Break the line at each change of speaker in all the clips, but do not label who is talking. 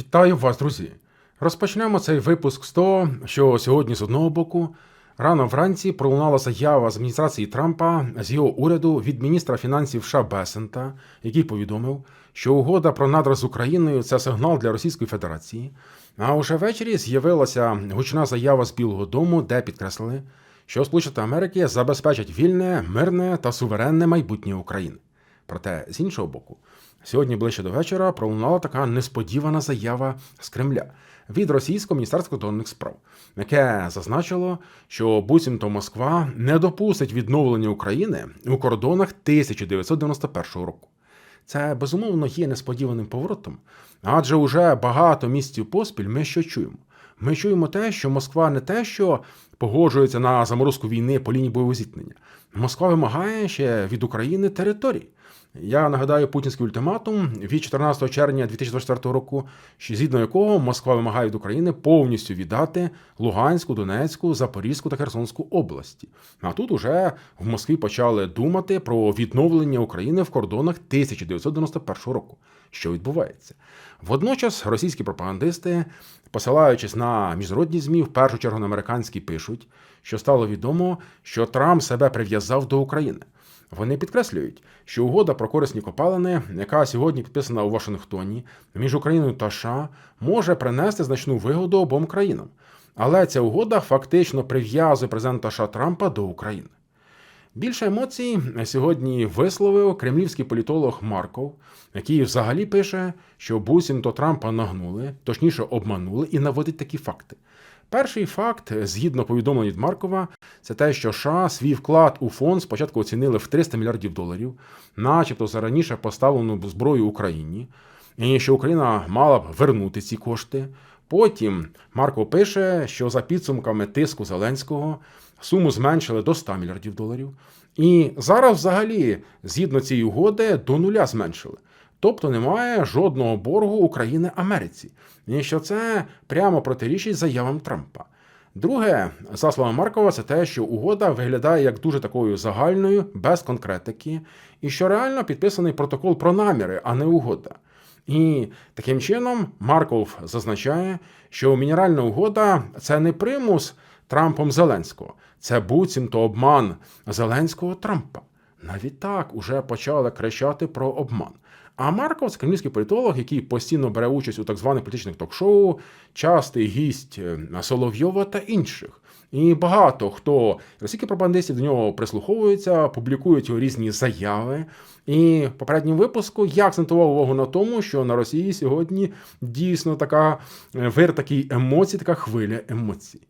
Вітаю вас, друзі! Розпочнемо цей випуск з того, що сьогодні з одного боку рано вранці пролунала заява з адміністрації Трампа з його уряду від міністра фінансів США Бесента, який повідомив, що угода про надра з Україною це сигнал для Російської Федерації. А уже ввечері з'явилася гучна заява з Білого Дому, де підкреслили, що Сполучені Америки забезпечать вільне, мирне та суверенне майбутнє України. Проте, з іншого боку, сьогодні ближче до вечора пролунала така несподівана заява з Кремля від російського міністерства закордонних справ, яке зазначило, що буцімто Москва не допустить відновлення України у кордонах 1991 року. Це безумовно є несподіваним поворотом, адже уже багато місяців поспіль ми що чуємо. Ми чуємо те, що Москва не те, що погоджується на заморозку війни по лінії бойового зіткнення. Москва вимагає ще від України територій. Я нагадаю путінський ультиматум від 14 червня 2024 року, що згідно якого Москва вимагає від України повністю віддати Луганську, Донецьку, Запорізьку та Херсонську області. А тут уже в Москві почали думати про відновлення України в кордонах 1991 року. Що відбувається? Водночас російські пропагандисти, посилаючись на міжнародні змі, в першу чергу на американські, пишуть, що стало відомо, що Трамп себе прив'язав до України. Вони підкреслюють, що угода про корисні копалини, яка сьогодні підписана у Вашингтоні між Україною та США, може принести значну вигоду обом країнам. Але ця угода фактично прив'язує президента США Трампа до України. Більше емоцій сьогодні висловив кремлівський політолог Марков, який взагалі пише, що буцімто Трампа нагнули, точніше обманули, і наводить такі факти. Перший факт, згідно повідомлень від Маркова, це те, що США свій вклад у фонд спочатку оцінили в 300 мільярдів доларів, начебто за раніше поставлену зброю Україні, і що Україна мала б вернути ці кошти. Потім Марков пише, що за підсумками тиску Зеленського суму зменшили до 100 мільярдів доларів. І зараз, взагалі, згідно цієї угоди, до нуля зменшили. Тобто немає жодного боргу України Америці. І що це прямо протирічить заявам Трампа. Друге, за словами Маркова, це те, що угода виглядає як дуже такою загальною, без конкретики, і що реально підписаний протокол про наміри, а не угода. І таким чином Марков зазначає, що мінеральна угода це не примус Трампом Зеленського, це буцімто обман Зеленського Трампа. Навіть так уже почали кричати про обман. А Марков це кремлівський політолог, який постійно бере участь у так званих політичних ток-шоу, частий гість е, Соловйова та інших. І багато хто російських пропагандистів до нього прислуховуються, публікують його різні заяви. І в попередньому випуску я акцентував увагу на тому, що на Росії сьогодні дійсно така е, вир такий емоцій, така хвиля емоцій.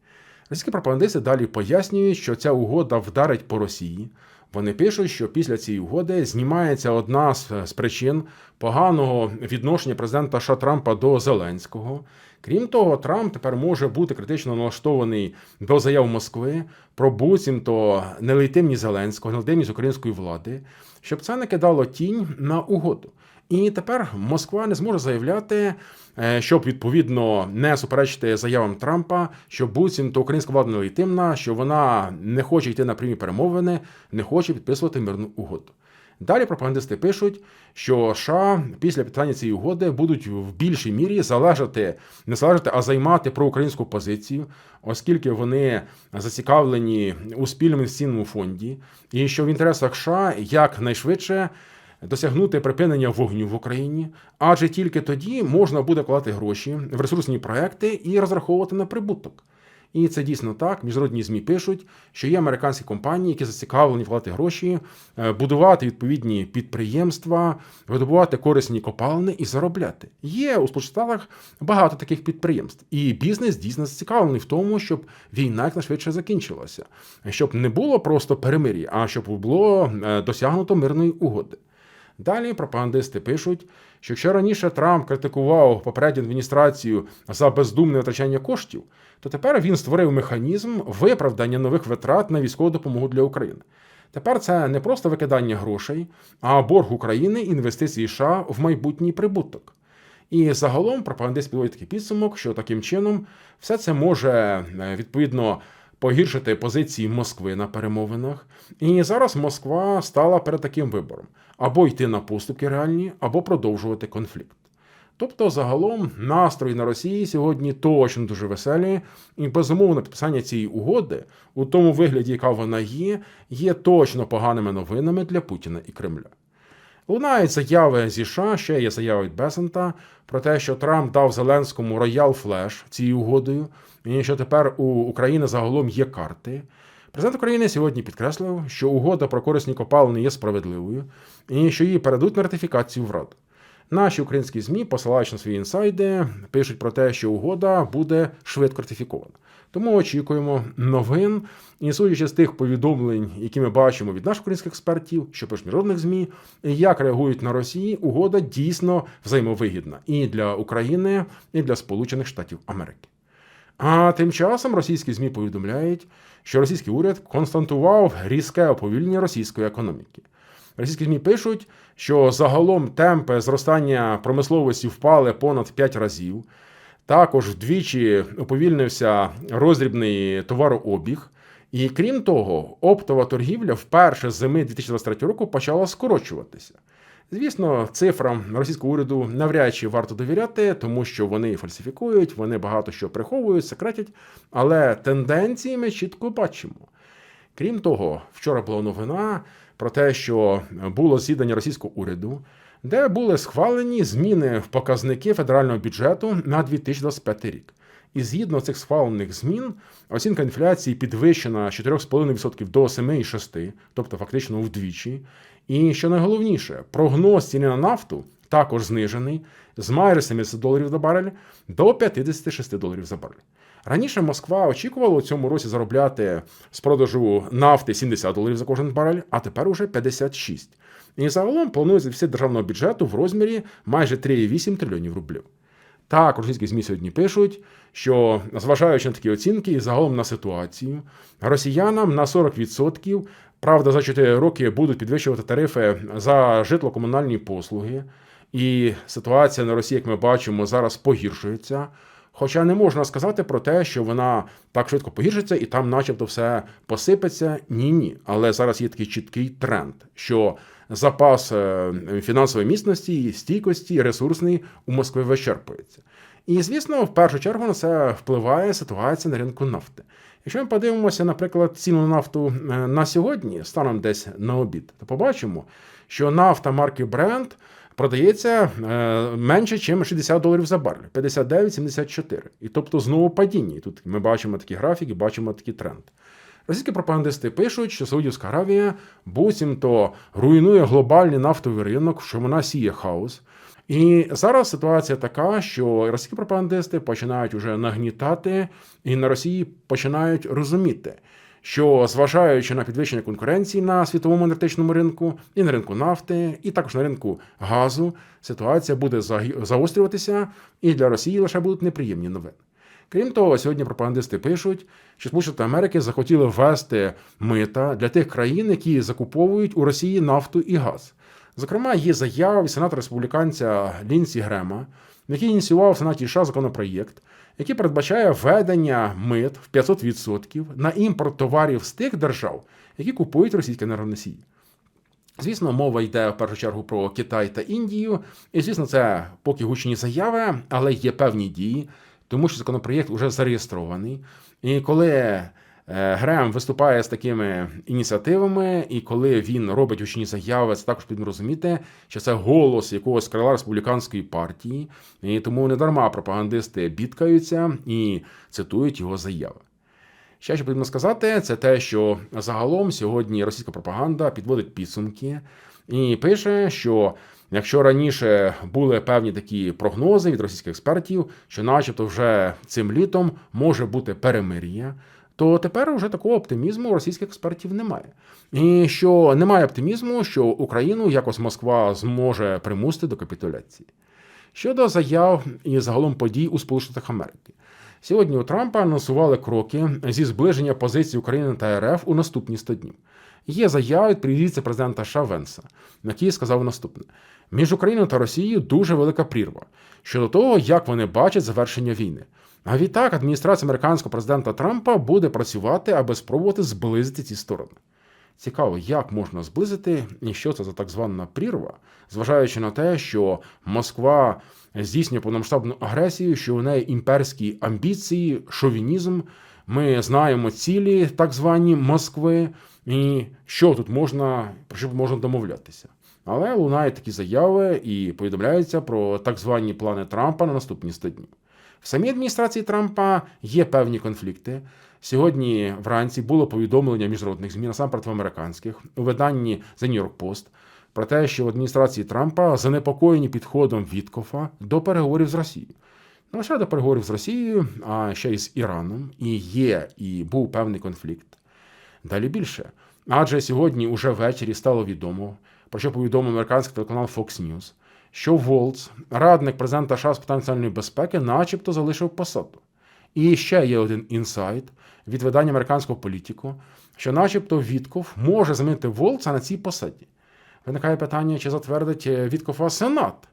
Російські пропагандисти далі пояснюють, що ця угода вдарить по Росії. Вони пишуть, що після цієї угоди знімається одна з причин поганого відношення президента Ша Трампа до Зеленського. Крім того, Трамп тепер може бути критично налаштований до заяв Москви про буцімто нелегітимність Зеленського, нелегітимність української влади, щоб це не кидало тінь на угоду. І тепер Москва не зможе заявляти, е, щоб відповідно не суперечити заявам Трампа, що буцімто українська влада нелегітимна, що вона не хоче йти на прямі перемовини, не хоче підписувати мирну угоду. Далі пропагандисти пишуть, що США після підписання цієї угоди будуть в більшій мірі залежати, не залежати, а займати проукраїнську позицію, оскільки вони зацікавлені у спільному інвестиційному фонді, і що в інтересах США якнайшвидше досягнути припинення вогню в Україні, адже тільки тоді можна буде вкладати гроші в ресурсні проекти і розраховувати на прибуток. І це дійсно так. Міжнародні змі пишуть, що є американські компанії, які зацікавлені вкладати гроші, е, будувати відповідні підприємства, видобувати корисні копалини і заробляти. Є у Сполучених Штатах багато таких підприємств, і бізнес дійсно зацікавлений в тому, щоб війна якнайшвидше закінчилася, щоб не було просто перемир'я, а щоб було е, досягнуто мирної угоди. Далі пропагандисти пишуть, що якщо раніше Трамп критикував попередню адміністрацію за бездумне витрачання коштів, то тепер він створив механізм виправдання нових витрат на військову допомогу для України. Тепер це не просто викидання грошей, а борг України інвестиції США в майбутній прибуток. І загалом пропагандист підводить такий підсумок, що таким чином все це може е, відповідно погіршити позиції Москви на перемовинах. І зараз Москва стала перед таким вибором: або йти на поступки реальні, або продовжувати конфлікт. Тобто, загалом, настрої на Росії сьогодні точно дуже веселі, і безумовно підписання цієї угоди у тому вигляді, яка вона є, є точно поганими новинами для Путіна і Кремля. Лунають заяви зі США, ще є заява від Бесента про те, що Трамп дав Зеленському роял флеш цією угодою, що тепер у України загалом є карти. Президент України сьогодні підкреслив, що угода про корисні копалини є справедливою і що її передуть на ратифікацію в Раду. Наші українські ЗМІ, посилаючи на свої інсайди, пишуть про те, що угода буде швидко ратифікована. Тому очікуємо новин. І судячи з тих повідомлень, які ми бачимо від наших українських експертів, що пишуть міжнародних ЗМІ, як реагують на Росії, угода дійсно взаємовигідна і для України, і для Сполучених Штатів Америки. А тим часом російські ЗМІ повідомляють, що російський уряд констатував різке оповільнення російської економіки. Російські ЗМІ пишуть, що загалом темпи зростання промисловості впали понад 5 разів. Також вдвічі уповільнився роздрібний товарообіг. І крім того, оптова торгівля вперше з зими 2023 року почала скорочуватися. Звісно, цифрам російського уряду навряд чи варто довіряти, тому що вони фальсифікують, вони багато що приховують, секретять, але тенденції ми чітко бачимо. Крім того, вчора була новина про те, що було з'їдання російського уряду, де були схвалені зміни в показники федерального бюджету на 2025 рік. І згідно цих схвалених змін, оцінка інфляції підвищена з 4,5% до 7,6%, тобто фактично вдвічі. І що найголовніше, прогноз ціни на нафту також знижений з майже 70 доларів за барель до 56 доларів за барель. Раніше Москва очікувала у цьому році заробляти з продажу нафти 70 доларів за кожен барель, а тепер уже 56. І загалом планується дефіцит державного бюджету в розмірі майже 3,8 трильйонів рублів. Так, російські ЗМІ сьогодні пишуть, що зважаючи на такі оцінки і загалом на ситуацію, росіянам на 40%, правда, за 4 роки будуть підвищувати тарифи за житло-комунальні послуги. І ситуація на Росії, як ми бачимо, зараз погіршується. Хоча не можна сказати про те, що вона так швидко погіршиться і там, начебто, все посипеться. Ні, ні. Але зараз є такий чіткий тренд, що запас е, фінансової міцності, стійкості, ресурсний у Москві вичерпується. І, звісно, в першу чергу на це впливає ситуація на ринку нафти. Якщо ми подивимося, наприклад, ціну на нафту е, на сьогодні, станом десь на обід, то побачимо, що нафта марки Brent продається е, менше, ніж 60 доларів за барель, 59,74. І тобто знову падіння. І тут ми бачимо такі графіки, бачимо такий тренд. Російські пропагандисти пишуть, що Саудівська Аравія буцімто руйнує глобальний нафтовий ринок, що вона сіє хаос. І зараз ситуація така, що російські пропагандисти починають уже нагнітати, і на Росії починають розуміти, що зважаючи на підвищення конкуренції на світовому енергетичному ринку, і на ринку нафти, і також на ринку газу, ситуація буде загострюватися, і для Росії лише будуть неприємні новини. Крім того, сьогодні пропагандисти пишуть, що Сполучені Америки захотіли ввести мита для тих країн, які закуповують у Росії нафту і газ. Зокрема, є заява від сенатора республіканця Лінсі Грема, який ініціював в Сенаті США законопроєкт, який передбачає введення мит в 500% на імпорт товарів з тих держав, які купують російські енергоносії. Звісно, мова йде в першу чергу про Китай та Індію, і звісно, це поки гучні заяви, але є певні дії, тому що законопроєкт вже зареєстрований. І коли Грем виступає з такими ініціативами, і коли він робить гучні заяви, це також потрібно розуміти, що це голос якогось крила республіканської партії, і тому не дарма пропагандисти бідкаються і цитують його заяви. Ще що потрібно сказати, це те, що загалом сьогодні російська пропаганда підводить підсумки і пише, що якщо раніше були певні такі прогнози від російських експертів, що, начебто, вже цим літом може бути перемир'я то тепер вже такого оптимізму російських експертів немає. І що немає оптимізму, що Україну якось Москва зможе примусити до капітуляції. Щодо заяв і загалом подій у Сполучених Америки. Сьогодні у Трампа анонсували кроки зі зближення позицій України та РФ у наступні 100 днів. Є заяви від віце-президента США Венса, який сказав наступне: між Україною та Росією дуже велика прірва щодо того, як вони бачать завершення війни. А відтак адміністрація американського президента Трампа буде працювати, аби спробувати зблизити ці сторони. Цікаво, як можна зблизити і що це за так звана прірва, зважаючи на те, що Москва здійснює повномасштабну агресію, що у неї імперські амбіції, шовінізм. Ми знаємо цілі так звані Москви, і що тут можна про що можна домовлятися. Але лунають такі заяви і повідомляється про так звані плани Трампа на наступні 100 днів. В самій адміністрації Трампа є певні конфлікти. Сьогодні вранці було повідомлення міжнародних ЗМІ, насамперед в американських, у виданні The New York Post, про те, що в адміністрації Трампа занепокоєні підходом Віткофа до переговорів з Росією. Не лише до переговорів з Росією, а ще й з Іраном. І є, і був певний конфлікт. Далі більше. Адже сьогодні, уже ввечері, стало відомо, про що повідомив американський телеканал Fox News, що Волц, радник президента США з питань національної безпеки, начебто залишив посаду. І ще є один інсайт від видання американського політику, що, начебто, Вітков може замінити Волца на цій посаді. Виникає питання, чи затвердить Віткофа Сенат.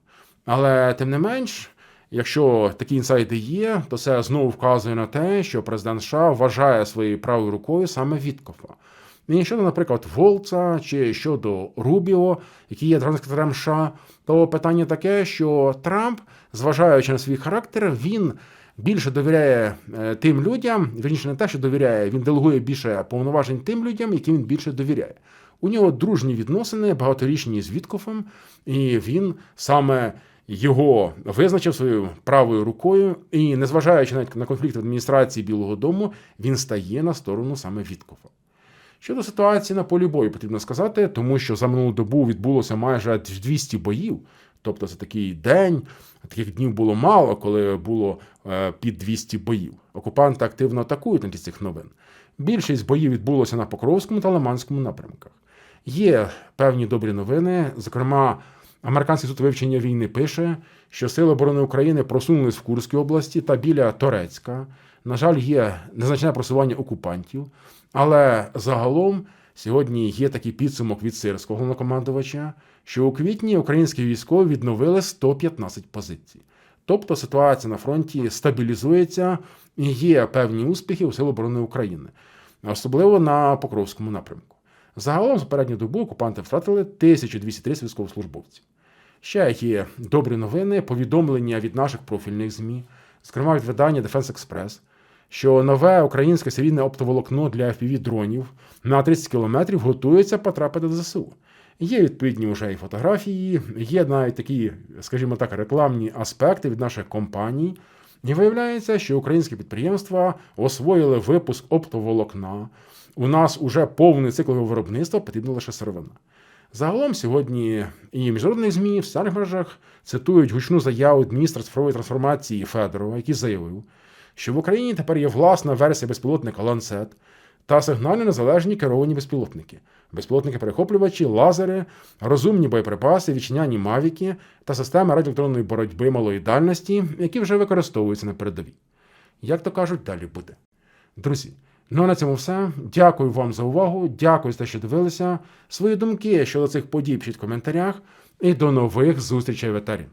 Але тим не менш, якщо такі інсайди є, то це знову вказує на те, що президент США вважає своєю правою рукою саме Віткофа. І щодо, наприклад, Волца чи щодо Рубіо, який є секретарем США, то питання таке, що Трамп, зважаючи на свій характер, він більше довіряє е, тим людям, вірніше не те, що довіряє, він делегує більше повноважень тим людям, яким він більше довіряє. У нього дружні відносини, багаторічні з Віткофом, і він саме його визначив своєю правою рукою. І незважаючи навіть на конфлікт в адміністрації Білого Дому, він стає на сторону саме Віткофа. Щодо ситуації на полі бою, потрібно сказати, тому що за минулу добу відбулося майже 200 боїв. Тобто це такий день, таких днів було мало, коли було е, під 200 боїв. Окупанти активно атакують на цих новин. Більшість боїв відбулося на Покровському та Лиманському напрямках. Є певні добрі новини. Зокрема, американський суд вивчення війни пише, що Сили оборони України просунулись в Курській області та біля Торецька. На жаль, є незначне просування окупантів, але загалом сьогодні є такий підсумок від сирського головнокомандувача, що у квітні українські військові відновили 115 позицій. Тобто ситуація на фронті стабілізується і є певні успіхи у Сил оборони України, особливо на Покровському напрямку. Загалом за передню добу окупанти втратили 1230 військовослужбовців. Ще є добрі новини, повідомлення від наших профільних ЗМІ, зокрема від видання Defense Express, що нове українське серійне оптоволокно для fpv дронів на 30 кілометрів готується потрапити до ЗСУ. Є відповідні вже і фотографії, є навіть такі, скажімо так, рекламні аспекти від наших компаній. І виявляється, що українські підприємства освоїли випуск оптоволокна. У нас уже повний цикл виробництва, потрібна лише сировина. Загалом сьогодні і міжнародних ЗМІ в соціальних цитують гучну заяву міністра цифрової трансформації Федорова, який заявив, що в Україні тепер є власна версія безпілотника Ланцет та сигнально незалежні керовані безпілотники, безпілотники-перехоплювачі, лазери, розумні боєприпаси, вічняні мавіки та системи радіоелектронної боротьби малої дальності, які вже використовуються на передовій. Як то кажуть, далі буде. Друзі. Ну а на цьому все. Дякую вам за увагу. Дякую за те, що дивилися. Свої думки щодо цих подій пишіть в коментарях. І до нових зустрічей в етері.